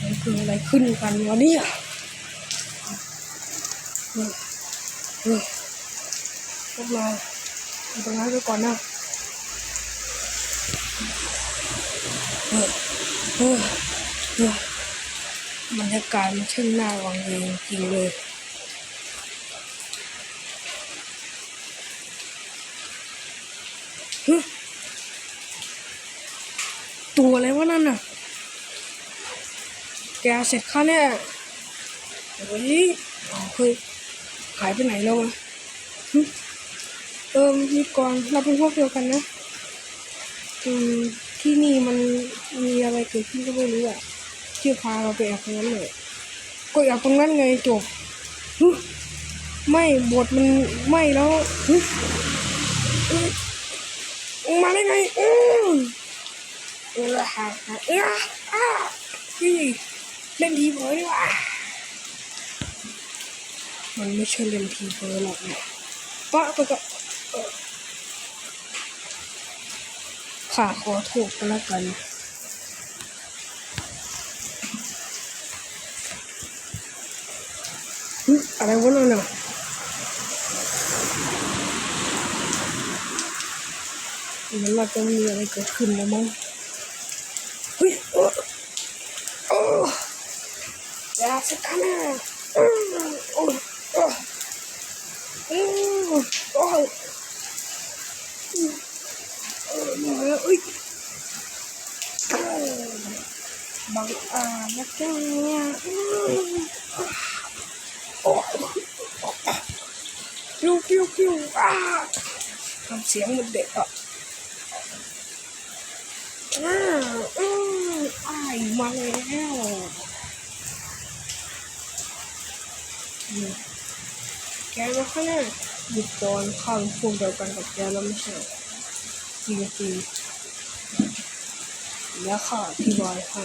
กิดออะไรขึ้นกันวะเนี่ยเออเออพวกเราอยู่ตรงนั้นไปก่อนนะเออเออเออบรรยากาศมันช่างน่าวังเวงจริงเลยฮึตัวอะไรวะนั่นน่ะ แกเสร็จข้าเนี่ยเฮ้ยเอาเฮ้ยหายไปไหนแล้ววะเออมีกรเราเป็นพวกเดียวกันนะอืมที่นี่มันมีอะไรเกิดขึ้นก็ไม่รู้อะที่พาเราไปแอบตรงนั้นเลยก็แอบตรงนั้นไงจบไม่บทมันไม่แล้วอ้ยมาได้ไงอืมเออฮะฮะเอออ่าพี่ เล่นทีเผยดีกว่า มันไม่ใช่เล่นทีเผยหรอกเนี่ยปะก็ก็เอ่อข้าขอโทษก็แล้วกันอะไรวะนั่นน่ะมือนเราจะมีอะไรเกิดขึ้นแล้วมั้ง 아스카나 ừ, ừ, ừ. bằng à nó cho nha. Kêu kêu kêu. À. Làm tiếng mình để ạ. À ai mà nghèo แล้วเอ้ยเออบางอานักจังเนี่ยอืมาทำเสียงเหมันเด็กอะอ้าอืออ้ายมาแล้วอืมแกมาข้างหน้าหยุดก่อนข้างพวกเดียวกันกับแกแล้วไม่ใช่จริงจริงๆแล้วข้าอธิบายให้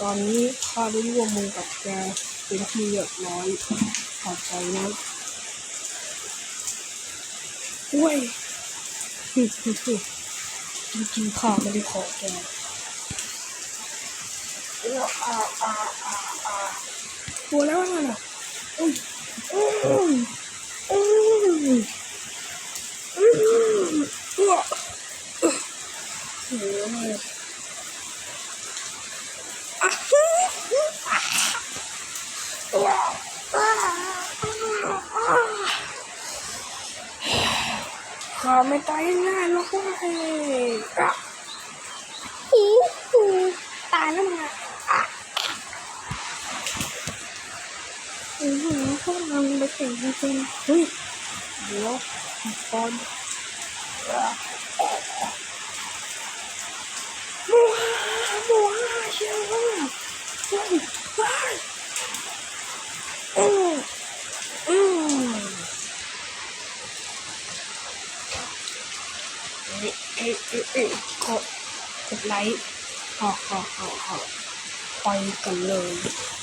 ตอนนี้ข้าได้ร่วมมือกับแกเป็นที่เรียบร้อยขอบใจนะเว้ยฮึฮึฮึจริงๆข้าไม่ได้ขอแกแล้วอ่าวแล้วนั่นน่ะอุ้ยอุ้ยอุ้ยอุ้ยอ้วอ้าวอ่า Wala, wala, wala. Uy! Uy! Uy! Uy! Kami tayo na, ano ko eh. Ah. natin. Uy! Block. Pag. Muha! Muha! Siya! Uy! Bar! Mm. Mm. Eh, eh, eh. Ko. Light. Ha, ha, ha, ha. Fine ka lang.